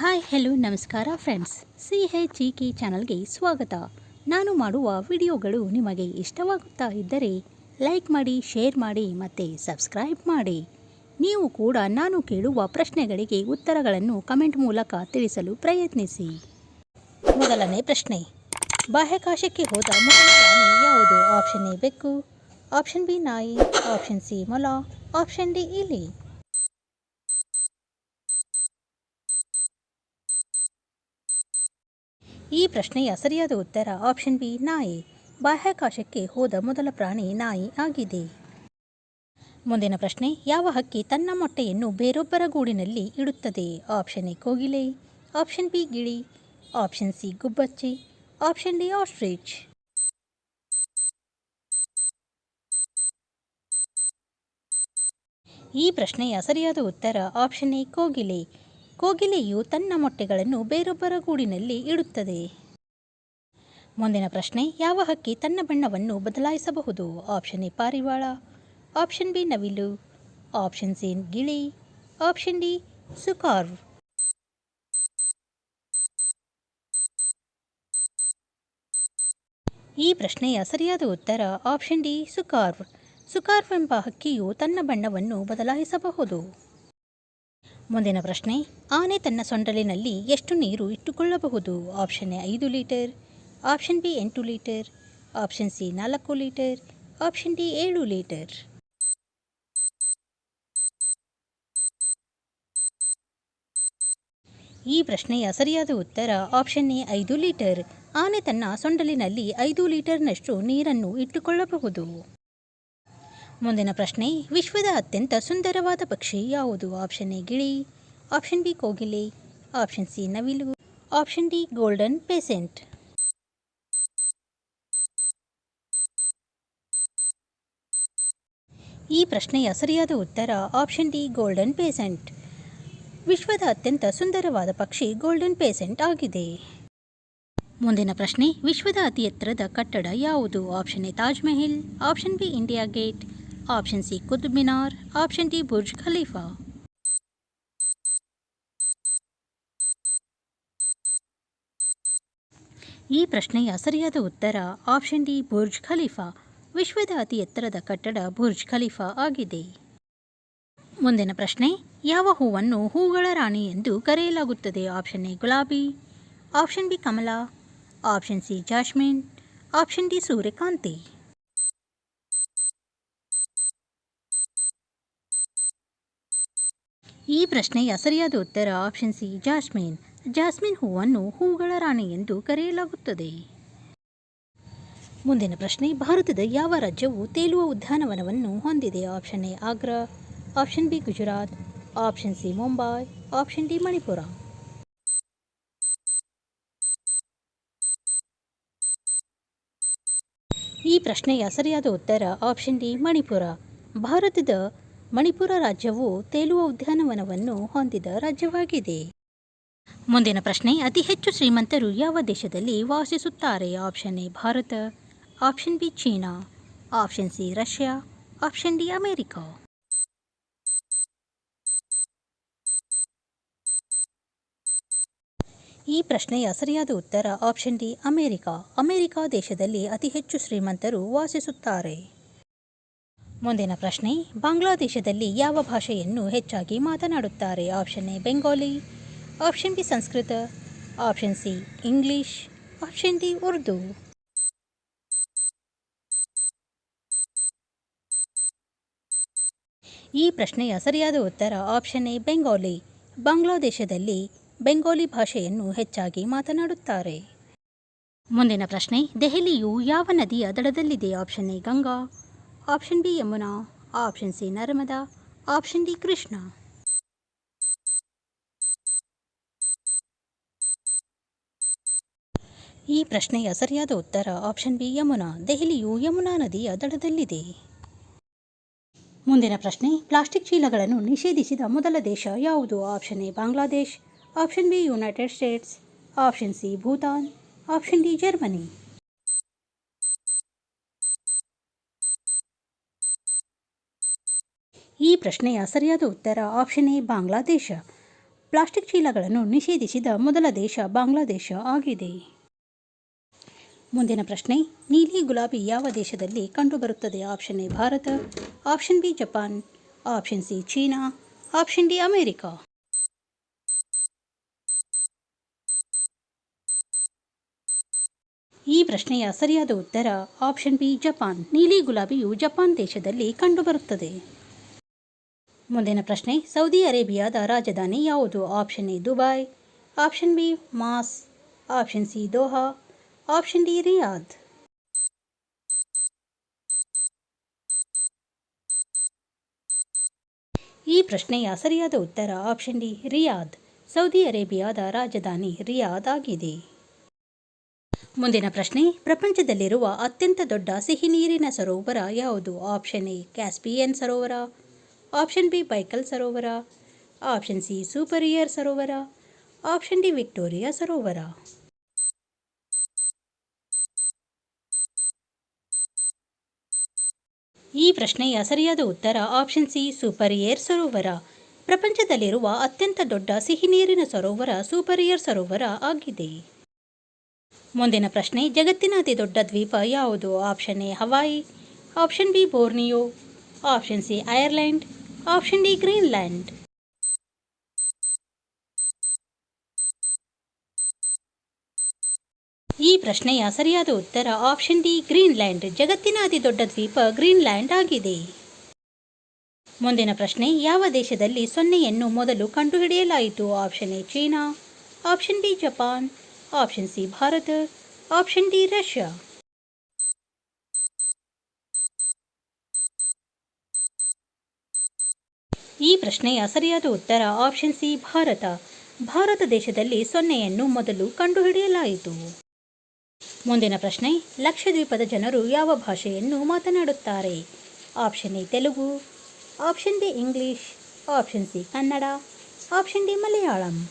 Hi, hello, ನಮಸ್ಕಾರ friends. C H E K ಚಾನಲ್ಗೆ ಸ್ವಾಗತ. ನಾನು ಮಾಡುವ ವಿಡಿಯೋಗಳು ನಿಮಗೆ ಇಷ್ಟವಾಗುತ್ತಾ ಇದ್ದರೆ ಲೈಕ್ ಮಾಡಿ, ಶೇರ್ ಮಾಡಿ ಮತ್ತು ಸಬ್ಸ್ಕ್ರೈಬ್ ಮಾಡಿ. ನೀವು ಕೂಡ ನಾನು ಕೇಳುವ ಪ್ರಶ್ನೆಗಳಿಗೆ ಉತ್ತರಗಳನ್ನು ಕಮೆಂಟ್ ಮೂಲಕ ತಿಳಿಸಲು ಪ್ರಯತ್ನಿಸಿ. ಮೊದಲನೇ ಪ್ರಶ್ನೆ. ಬಾಹ್ಯಾಕಾಶಕ್ಕೆ ಹೋದ ಮೊದಲ ಪ್ರಾಣಿ ಯಾವುದು? ಆಪ್ಷನ್ ಎ ಬೆಕ್ಕು, ಆಪ್ಷನ್ ಬಿ ನಾಯಿ, ಆಪ್ಷನ್ ಸಿ ಮೊಲ, ಆಪ್ಷನ್ ಡಿ ಇಲಿ. ಈ ಪ್ರಶ್ನೆಯ ಸರಿಯಾದ ಉತ್ತರ ಆಪ್ಷನ್ ಬಿ ನಾಯಿ. ಬಾಹ್ಯಾಕಾಶಕ್ಕೆ ಹೋದ ಮೊದಲ ಪ್ರಾಣಿ ನಾಯಿ ಆಗಿದೆ. ಮುಂದಿನ ಪ್ರಶ್ನೆ, ಯಾವ ಹಕ್ಕಿ ತನ್ನ ಮೊಟ್ಟೆಯನ್ನು ಬೇರೊಬ್ಬರ ಗೂಡಿನಲ್ಲಿ ಇಡುತ್ತದೆ? ಆಪ್ಷನ್ ಎ ಕೋಗಿಲೆ. ಆಪ್ಷನ್ ಬಿ ಗಿಳಿ. ಆಪ್ಷನ್ ಸಿ ಗುಬ್ಬಚ್ಚಿ. ಆಪ್ಷನ್ ಡಿ ಆಸ್ಟ್ರಿಚ್ ಈ ಪ್ರಶ್ನೆಯ ಸರಿಯಾದ ಉತ್ತರ ಆಪ್ಷನ್ ಎ ಕೋಗಿಲೆ. ಕೋಗಿಲೆಯು ತನ್ನ ಮೊಟ್ಟೆಗಳನ್ನು ಬೇರೊಬ್ಬರ ಗೂಡಿನಲ್ಲಿ ಇಡುತ್ತದೆ. ಮುಂದಿನ ಪ್ರಶ್ನೆ, ಯಾವ ಹಕ್ಕಿ ತನ್ನ ಬಣ್ಣವನ್ನು ಬದಲಾಯಿಸಬಹುದು? ಆಪ್ಷನ್ ಎ, ಪಾರಿವಾಳ. ಆಪ್ಷನ್ ಬಿ, ನವಿಲು. ಆಪ್ಷನ್ ಸಿ, ಗಿಳಿ. ಆಪ್ಷನ್ ಡಿ ಸುಕಾರ್ವ್ ಈ ಪ್ರಶ್ನೆಯ ಸರಿಯಾದ ಉತ್ತರ ಆಪ್ಷನ್ ಡಿ ಸುಕಾರ್ವ್ ಸುಕಾರ್ವ್ ಎಂಬ ಹಕ್ಕಿಯು ತನ್ನ ಬಣ್ಣವನ್ನು ಬದಲಾಯಿಸಬಹುದು. ಮುಂದಿನ ಪ್ರಶ್ನೆ, ಆನೆ ತನ್ನ ಸೊಂಡಲಿನಲ್ಲಿ ಎಷ್ಟು ನೀರು ಇಟ್ಟುಕೊಳ್ಳಬಹುದು? ಆಪ್ಷನ್ ಎ ಐದು ಲೀಟರ್, ಆಪ್ಷನ್ ಬಿ ಎಂಟು ಲೀಟರ್, ಆಪ್ಷನ್ ಸಿ ನಾಲ್ಕು ಲೀಟರ್, ಆಪ್ಷನ್ ಡಿ ಏಳು ಲೀಟರ್. ಈ ಪ್ರಶ್ನೆಯ ಸರಿಯಾದ ಉತ್ತರ ಆಪ್ಷನ್ ಎ ಐದು ಲೀಟರ್, ಆನೆ ತನ್ನ ಸೊಂಡಲಿನಲ್ಲಿ ಐದು ಲೀಟರ್ನಷ್ಟು ನೀರನ್ನು ಇಟ್ಟುಕೊಳ್ಳಬಹುದು. ಮುಂದಿನ ಪ್ರಶ್ನೆ, ವಿಶ್ವದ ಅತ್ಯಂತ ಸುಂದರವಾದ ಪಕ್ಷಿ ಯಾವುದು? ಆಪ್ಷನ್ ಎ, ಗಿಳಿ. ಆಪ್ಷನ್ ಬಿ, ಕೋಗಿಲೆ. ಆಪ್ಷನ್ ಸಿ, ನವಿಲು. Option D, golden pheasant. ಈ ಪ್ರಶ್ನೆಯ ಸರಿಯಾದ ಉತ್ತರ, ಆಪ್ಷನ್ ಡಿ, ಗೋಲ್ಡನ್ ಪೇಸೆಂಟ್. ವಿಶ್ವದ ಅತ್ಯಂತ ಸುಂದರವಾದ ಪಕ್ಷಿ ಗೋಲ್ಡನ್ ಪೇಸೆಂಟ್ ಆಗಿದೆ. ಮುಂದಿನ ಪ್ರಶ್ನೆ, ವಿಶ್ವದ ಅತಿ ಎತ್ತರದ ಕಟ್ಟಡ ಯಾವುದು? Option A, Taj Mahal. Option B, India Gate. Option C Qutub Minar option D Burj Khalifa ಈ ಪ್ರಶ್ನೆಯ ಸರಿಯಾದ ಉತ್ತರ ಆಪ್ಷನ್ ಡಿ ಬುರ್ಜ್ ಖಲೀಫಾ ವಿಶ್ವದ ಅತಿ ಎತ್ತರದ ಕಟ್ಟಡ ಬುರ್ಜ್ ಖಲೀಫಾ ಆಗಿದೆ. ಮುಂದಿನ ಪ್ರಶ್ನೆ, ಯಾವ ಹೂವನ್ನು ಹೂಗಳ ರಾಣಿ ಎಂದು ಕರೆಯಲಾಗುತ್ತದೆ? ಆಪ್ಷನ್ ಎ ಗುಲಾಬಿ. ಆಪ್ಷನ್ ಬಿ ಕಮಲ. Option C jasmine. Option D ಸೂರ್ಯಕಾಂತಿ. ಈ ಪ್ರಶ್ನೆಯ ಸರಿಯಾದ ಉತ್ತರ ಆಪ್ಷನ್ ಸಿ ಜಾಸ್ಮಿನ್ ಜಾಸ್ಮಿನ್ ಹೂವನ್ನು ಹೂಗಳ ರಾಣಿ ಎಂದು ಕರೆಯಲಾಗುತ್ತದೆ. ಮುಂದಿನ ಪ್ರಶ್ನೆ, ಭಾರತದ ಯಾವ ರಾಜ್ಯವು ತೇಲುವ ಉದ್ಯಾನವನವನ್ನು ಹೊಂದಿದೆ? Option A Agra option B Gujarat option C Mumbai option D Manipur ಈ ಪ್ರಶ್ನೆಯ ಸರಿಯಾದ ಉತ್ತರ ಆಪ್ಷನ್ ಡಿ ಮಣಿಪುರ ಭಾರತದ ಮಣಿಪುರ ರಾಜ್ಯವು ತೇಲುವ ಉದ್ಯಾನವನವನ್ನು ಹೊಂದಿದ ರಾಜ್ಯವಾಗಿದೆ. ಮುಂದಿನ ಪ್ರಶ್ನೆ, ಅತಿ ಹೆಚ್ಚು ಶ್ರೀಮಂತರು ಯಾವ ದೇಶದಲ್ಲಿ ವಾಸಿಸುತ್ತಾರೆ? Option A, Bharat. Option B, China. Option C, Russia. Option D, America. ಈ ಪ್ರಶ್ನೆಯ ಸರಿಯಾದ ಉತ್ತರ ಆಪ್ಷನ್ ಡಿ, ಅಮೆರಿಕಾ. ಅಮೆರಿಕಾ ದೇಶದಲ್ಲಿ ಅತಿ ಹೆಚ್ಚು ಶ್ರೀಮಂತರು ವಾಸಿಸುತ್ತಾರೆ. ಮುಂದಿನ ಪ್ರಶ್ನೆ, ಬಾಂಗ್ಲಾದೇಶದಲ್ಲಿ ಯಾವ ಭಾಷೆಯನ್ನು ಹೆಚ್ಚಾಗಿ ಮಾತನಾಡುತ್ತಾರೆ? Option A, Bengali. Option B, Sanskrit. Option C, English. Option D, Urdu. ಈ ಪ್ರಶ್ನೆಯ ಸರಿಯಾದ ಉತ್ತರ ಆಪ್ಷನ್ ಎ, ಬೆಂಗಾಲಿ. ಬಾಂಗ್ಲಾದೇಶದಲ್ಲಿ ಬೆಂಗಾಲಿ ಭಾಷೆಯನ್ನು ಹೆಚ್ಚಾಗಿ ಮಾತನಾಡುತ್ತಾರೆ. ಮುಂದಿನ ಪ್ರಶ್ನೆ, ದೆಹಲಿಯು ಯಾವ ನದಿಯ ದಡದಲ್ಲಿದೆ? Option A, Ganga. Option B Yamuna option C Narmada option D Krishna ಈ ಪ್ರಶ್ನೆಯ ಸರಿಯಾದ ಉತ್ತರ ಆಪ್ಷನ್ ಬಿ ಯಮುನಾ ದೆಹಲಿಯು ಯಮುನಾ ನದಿಯ ದಡದಲ್ಲಿದೆ. ಮುಂದಿನ ಪ್ರಶ್ನೆ, ಪ್ಲಾಸ್ಟಿಕ್ ಚೀಲಗಳನ್ನು ನಿಷೇಧಿಸಿದ ಮೊದಲ ದೇಶ ಯಾವುದು? Option A Bangladesh option B United States option C Bhutan option D Germany ಈ ಪ್ರಶ್ನೆಯ ಸರಿಯಾದ ಉತ್ತರ ಆಪ್ಷನ್ ಎ ಬಾಂಗ್ಲಾದೇಶ ಪ್ಲಾಸ್ಟಿಕ್ ಚೀಲಗಳನ್ನು ನಿಷೇಧಿಸಿದ ಮೊದಲ ದೇಶ ಬಾಂಗ್ಲಾದೇಶ ಆಗಿದೆ. ಮುಂದಿನ ಪ್ರಶ್ನೆ, ನೀಲಿ ಗುಲಾಬಿ ಯಾವ ದೇಶದಲ್ಲಿ ಕಂಡುಬರುತ್ತದೆ? Option A Bharat. Option B Japan. Option C China. Option D America. ಈ ಪ್ರಶ್ನೆಯ ಸರಿಯಾದ ಉತ್ತರ ಆಪ್ಷನ್ ಬಿ ಜಪಾನ್. ನೀಲಿ ಗುಲಾಬಿಯು ಜಪಾನ್ ದೇಶದಲ್ಲಿ ಕಂಡುಬರುತ್ತದೆ. ಮುಂದಿನ ಪ್ರಶ್ನೆ, ಸೌದಿ ಅರೇಬಿಯಾದ ರಾಜಧಾನಿ ಯಾವುದು? Option A, Dubai, option B, mass, option C, Doha, option D, Riyadh. ಈ ಪ್ರಶ್ನೆಯ ಸರಿಯಾದ ಉತ್ತರ ಆಪ್ಷನ್ ಡಿ, ರಿಯಾದ್, ಸೌದಿ ಅರೇಬಿಯಾದ ರಾಜಧಾನಿ ರಿಯಾದ್ ಆಗಿದೆ. ಮುಂದಿನ ಪ್ರಶ್ನೆ, ಪ್ರಪಂಚದಲ್ಲಿರುವ ಅತ್ಯಂತ ದೊಡ್ಡ ಸಿಹಿ ನೀರಿನ ಸರೋವರ ಯಾವುದು? ಆಪ್ಷನ್ ಎ, ಕ್ಯಾಸ್ಪಿಯನ್ ಸರೋವರ ಆಪ್ಷನ್ ಬಿ ಬೈಕಲ್ ಸರೋವರ ಆಪ್ಷನ್ ಸಿ ಸೂಪರಿಯರ್ ಸರೋವರ ಆಪ್ಷನ್ ಡಿ ವಿಕ್ಟೋರಿಯಾ ಸರೋವರ ಈ ಪ್ರಶ್ನೆಯ ಸರಿಯಾದ ಉತ್ತರ ಆಪ್ಷನ್ ಸಿ ಸೂಪರಿಯರ್ ಸರೋವರ ಪ್ರಪಂಚದಲ್ಲಿರುವ ಅತ್ಯಂತ ದೊಡ್ಡ ಸಿಹಿ ನೀರಿನ ಸರೋವರ ಸೂಪರಿಯರ್ ಸರೋವರ ಆಗಿದೆ. ಮುಂದಿನ ಪ್ರಶ್ನೆ, ಜಗತ್ತಿನ ಅತಿ ದೊಡ್ಡ ದ್ವೀಪ ಯಾವುದು? Option A Hawaii option B Borneo option C Ireland option D Greenland. ಈ ಪ್ರಶ್ನೆಯ ಸರಿಯಾದ ಉತ್ತರ ಆಪ್ಷನ್ ಡಿ ಗ್ರೀನ್ಲ್ಯಾಂಡ್ ಜಗತ್ತಿನ ಅತಿ ದೊಡ್ಡ ದ್ವೀಪ ಗ್ರೀನ್ಲ್ಯಾಂಡ್ ಆಗಿದೆ. ಮುಂದಿನ ಪ್ರಶ್ನೆ, ಯಾವ ದೇಶದಲ್ಲಿ ಸೊನ್ನೆಯನ್ನು ಮೊದಲು ಕಂಡುಹಿಡಿಯಲಾಯಿತು? Option A China. Option B Japan. Option C Bharat. Option D Russia. ಈ ಪ್ರಶ್ನೆಯ ಸರಿಯಾದ ಉತ್ತರ ಆಪ್ಷನ್ ಸಿ ಭಾರತ. ಭಾರತ ದೇಶದಲ್ಲಿ ಸೊನ್ನೆಯನ್ನು ಮೊದಲು ಕಂಡುಹಿಡಿಯಲಾಯಿತು. ಮುಂದಿನ ಪ್ರಶ್ನೆ, ಲಕ್ಷದ್ವೀಪದ ಜನರು ಯಾವ ಭಾಷೆಯನ್ನು ಮಾತನಾಡುತ್ತಾರೆ? Option A Telugu. Option B English option C Kannada. Option D Malayalam.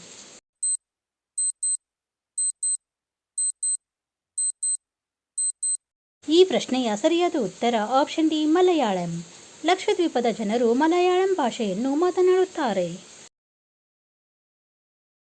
ಈ ಪ್ರಶ್ನೆಯ ಸರಿಯಾದ ಉತ್ತರ ಆಪ್ಷನ್ ಡಿ ಮಲಯಾಳಂ. ಲಕ್ಷದ್ವೀಪದ ಜನರು ಮಲಯಾಳಂ ಭಾಷೆಯನ್ನು ಮಾತನಾಡುತ್ತಾರೆ.